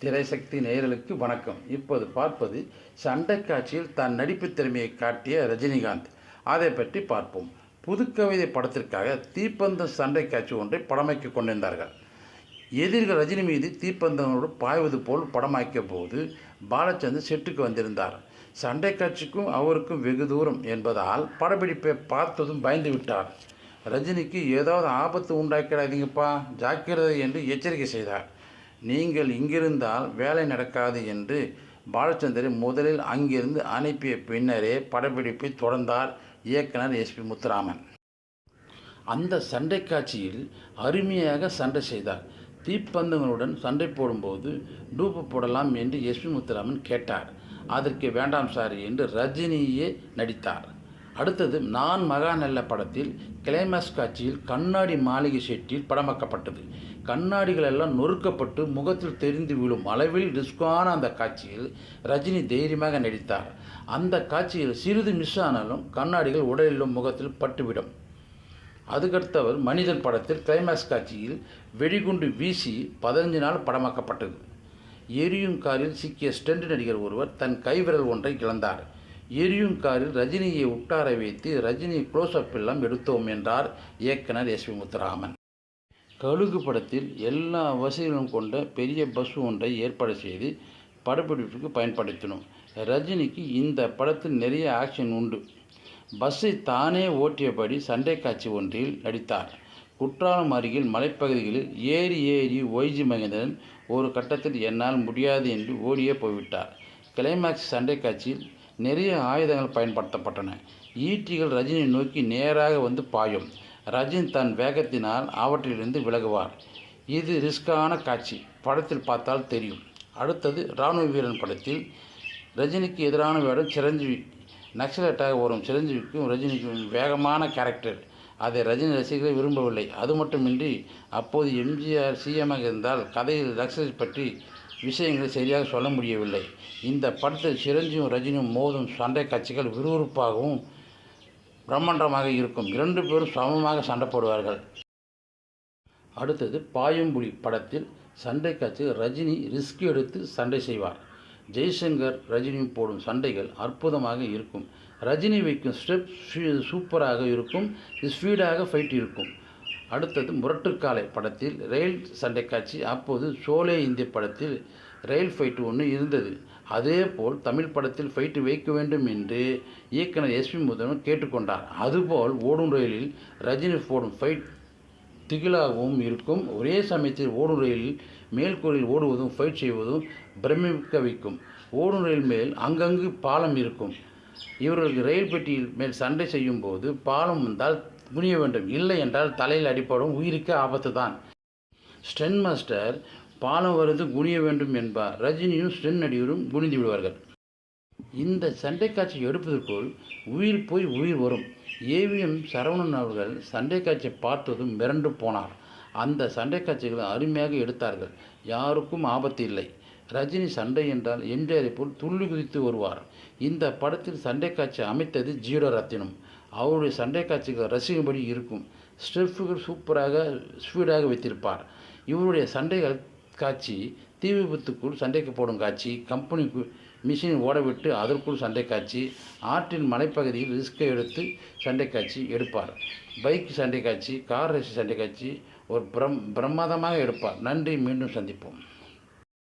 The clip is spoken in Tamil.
திரைசக்தி நேயர்களுக்கு வணக்கம். இப்போது பார்ப்பது சண்டை காட்சியில் தன் நடிப்பு திறமையை காட்டிய ரஜினிகாந்த். அதை பற்றி பார்ப்போம். புதுக்கவிதை படத்திற்காக தீப்பந்தம் சண்டை காட்சி ஒன்றை படமாக்கி கொண்டிருந்தார்கள். எதிர்கள் ரஜினி மீது தீப்பந்தனோடு பாய்வது போல் படமாக்கிய போது பாலச்சந்தர் செட்டுக்கு வந்திருந்தார். சண்டை காட்சிக்கும் அவருக்கும் வெகு தூரம் என்பதால் படப்பிடிப்பை பார்த்ததும் பயந்து விட்டார். ரஜினிக்கு ஏதாவது ஆபத்து உண்டாக்கிடாதீங்கப்பா ஜாக்கிரதை என்று எச்சரிக்கை செய்தார். நீங்கள் இங்கிருந்தால் வேலை நடக்காது என்று பாலச்சந்தரை முதலில் அங்கிருந்து அனுப்பிய பின்னரே படப்பிடிப்பை தொடர்ந்தார் இயக்குனர் எஸ்பி முத்துராமன். அந்த சண்டை காட்சியில் அருமையாக சண்டை செய்தார். தீப்பந்தங்களுடன் சண்டை போடும்போது டூப்பு போடலாம் என்று எஸ்பி முத்துராமன் கேட்டார். அதற்கு வேண்டாம் சார் என்று ரஜினியே நடித்தார். அடுத்தது நான் மகா நல்ல படத்தில் கிளைமாக்ஸ் காட்சியில் கண்ணாடி மாளிகை செட்டில் படமாக்கப்பட்டது. கண்ணாடிகள் எல்லாம் நொறுக்கப்பட்டு முகத்தில் தெரிந்து விழும் அளவில் ரிஸ்கான அந்த காட்சியில் ரஜினி தைரியமாக நடித்தார். அந்த காட்சியில் சிறிது மிஸ் ஆனாலும் கண்ணாடிகள் உடலிலும் முகத்தில் பட்டுவிடும். அதுக்கடுத்தவர் மனிதன் படத்தில் கிளைமேக்ஸ் காட்சியில் வெடிகுண்டு வீசி பதினஞ்சு நாள் படமாக்கப்பட்டது. எரியும் காரில் சிக்கிய ஸ்டெண்ட் நடிகர் ஒருவர் தன் கைவிரல் ஒன்றை இழந்தார். எரியும் காரில் ரஜினியை உட்கார வைத்து ரஜினி க்ளோஸ்அப் எல்லாம் எடுத்தோம் என்றார் இயக்குனர் எஸ் வி முத்துராமன். கழுகு படத்தில் எல்லா வசதிகளும் கொண்ட பெரிய பஸ் ஒன்றை ஏற்பாடு செய்து படப்பிடிப்புக்கு பயன்படுத்தினோம். ரஜினிக்கு இந்த படத்தில் நிறைய ஆக்ஷன் உண்டு. பஸ்ஸை தானே ஓட்டியபடி சண்டை காட்சி ஒன்றில் நடித்தார். குற்றாலம் அருகில் மலைப்பகுதிகளில் ஏறி ஏறி ஒய்ஜி மகேந்திரன் ஒரு கட்டத்தில் என்னால் முடியாது என்று ஓடியே போய்விட்டார். கிளைமாக்ஸ் சண்டை காட்சியில் நிறைய ஆயுதங்கள் பயன்படுத்தப்பட்டன. ஈட்டிகள் ரஜினியை நோக்கி நேராக வந்து பாயும். ரஜினி தன் வேகத்தினால் அவற்றிலிருந்து விலகுவார். இது ரிஸ்கான காட்சி. படத்தில் பார்த்தால் தெரியும். அடுத்தது இராணுவ வீரன் படத்தில் ரஜினிக்கு எதிரான வேடம் சிரஞ்சீவி. நக்சலைட்டாக வரும் சிரஞ்சீவிக்கும் ரஜினிக்கும் வேகமான கேரக்டர். அதை ரஜினி ரசிகர்கள் விரும்பவில்லை. அது மட்டுமின்றி அப்போது எம்ஜிஆர் சிஎம்மாக இருந்தால் கதையில் நக்சலைட் பற்றி விஷயங்களை சரியாக சொல்ல முடியவில்லை. இந்த படத்தில் சிரஞ்சீவும் ரஜினியும் மோதும் சண்டை காட்சிகள் விறுவிறுப்பாகவும் பிரம்மாண்டமாக இருக்கும். இரண்டு பேரும் சமமாக சண்டை போடுவார்கள். அடுத்தது பாயம்புலி படத்தில் சண்டை காட்சி ரஜினி ரிஸ்க் எடுத்து சண்டை செய்வார். ஜெய்சங்கர் ரஜினி போடும் சண்டைகள் அற்புதமாக இருக்கும். ரஜினி வைக்கும் ஸ்டெப் சூப்பராக இருக்கும். ஸ்பீடாக ஃபைட் இருக்கும். அடுத்தது முரட்டுக்காலை படத்தில் ரயில் சண்டை காட்சி. அப்போது சோலே இந்திய படத்தில் ரயில் ஃபைட்டு ஒன்று இருந்தது. அதேபோல் தமிழ் படத்தில் ஃபைட்டு வைக்க வேண்டும் என்று இயக்குனர் எஸ்பி முதல்வன் கேட்டுக்கொண்டார். அதுபோல் ஓடும் ரயிலில் ரஜினி போடும் ஃபைட் திகிலாகவும் இருக்கும். ஒரே சமயத்தில் ஓடும் ரயிலில் மேல்கூரில் ஓடுவதும் ஃபைட் செய்வதும் பிரமிக்க வைக்கும் ஓடும் ரயில் மேல் அங்கங்கு பாலம் இருக்கும். இவர்களுக்கு ரயில் பெட்டியில் மேல் சண்டை செய்யும் போது பாலம் வந்தால் குனிய வேண்டும். இல்லை என்றால் தலையில் அடிப்படும் உயிருக்கு ஆபத்து தான் ஸ்டென் மாஸ்டர் பாலம் வருது குனிய வேண்டும் என்பார். ரஜினியும் ஸ்டென் நடிகரும் குனிந்து விடுவார்கள். இந்த சண்டை காட்சி எடுப்பதற்குள் உயிர் போய் உயிர் வரும். ஏவிஎம் சரவணன் அவர்கள் சண்டை காட்சியை பார்த்ததும் மிரண்டு போனார். அந்த சண்டை காட்சிகளை அருமையாக எடுத்தார்கள். யாருக்கும் ஆபத்து இல்லை. ரஜினி சண்டை என்றால் எம்ஜிஆரை போல் துள்ளி குதித்து வருவார். இந்த படத்தில் சண்டை காட்சி அமைத்தது ஜீரோ ரத்தினம். அவருடைய சண்டை காட்சிகள் ரசிக்கும்படி இருக்கும். ஸ்டெப்புகள் சூப்பராக ஸ்பீடாக வைத்திருப்பார். இவருடைய சண்டைகள் காட்சி தீ விபத்துக்குள் சண்டைக்கு போடும் காட்சி கம்பெனிக்கு மிஷின் ஓடவிட்டு அதற்குள் சண்டை காட்சி ஆற்றின் மலைப்பகுதியில் ரிஸ்கை எடுத்து சண்டை காட்சி எடுப்பார். பைக் சண்டை காட்சி கார் ரேஸ் சண்டை காட்சி ஒரு பிரம் பிரமாதமாக எடுப்பார். நன்றி மீண்டும் சந்திப்போம்.